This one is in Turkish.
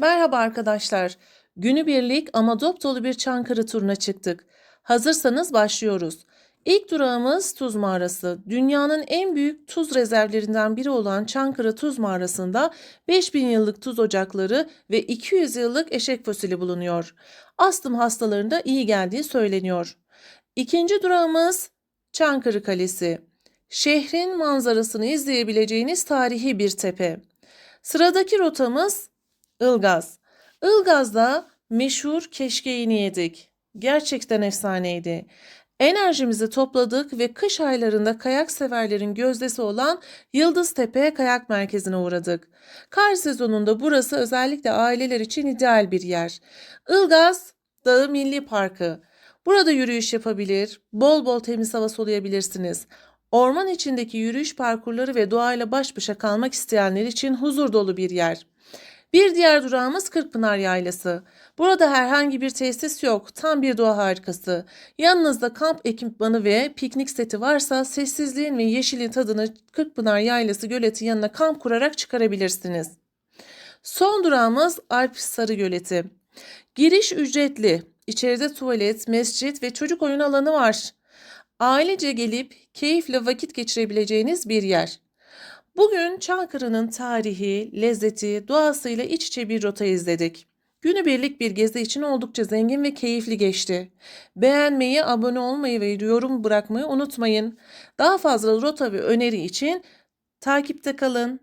Merhaba arkadaşlar. Günübirlik ama dop dolu bir Çankırı turuna çıktık. Hazırsanız başlıyoruz. İlk durağımız Tuz Mağarası. Dünyanın en büyük tuz rezervlerinden biri olan Çankırı Tuz Mağarası'nda 5000 yıllık tuz ocakları ve 200 yıllık eşek fosili bulunuyor. Astım hastalarında iyi geldiği söyleniyor. İkinci durağımız Çankırı Kalesi. Şehrin manzarasını izleyebileceğiniz tarihi bir tepe. Sıradaki rotamız Ilgaz. Ilgaz'da meşhur keşkeğini yedik. Gerçekten efsaneydi. Enerjimizi topladık ve kış aylarında kayak severlerin gözdesi olan Yıldıztepe Kayak Merkezi'ne uğradık. Kar sezonunda burası özellikle aileler için ideal bir yer. Ilgaz Dağı Milli Parkı. Burada yürüyüş yapabilir, bol bol temiz hava soluyabilirsiniz. Orman içindeki yürüyüş parkurları ve doğayla baş başa kalmak isteyenler için huzur dolu bir yer. Bir diğer durağımız Kırkpınar Yaylası. Burada herhangi bir tesis yok. Tam bir doğa harikası. Yanınızda kamp ekipmanı ve piknik seti varsa sessizliğin ve yeşilin tadını Kırkpınar Yaylası göleti yanına kamp kurarak çıkarabilirsiniz. Son durağımız Alp Sarı Göleti. Giriş ücretli. İçeride tuvalet, mescit ve çocuk oyun alanı var. Ailece gelip keyifle vakit geçirebileceğiniz bir yer. Bugün Çankırı'nın tarihi, lezzeti, doğasıyla iç içe bir rota izledik. Günübirlik bir gezi için oldukça zengin ve keyifli geçti. Beğenmeyi, abone olmayı ve yorum bırakmayı unutmayın. Daha fazla rota ve öneri için takipte kalın.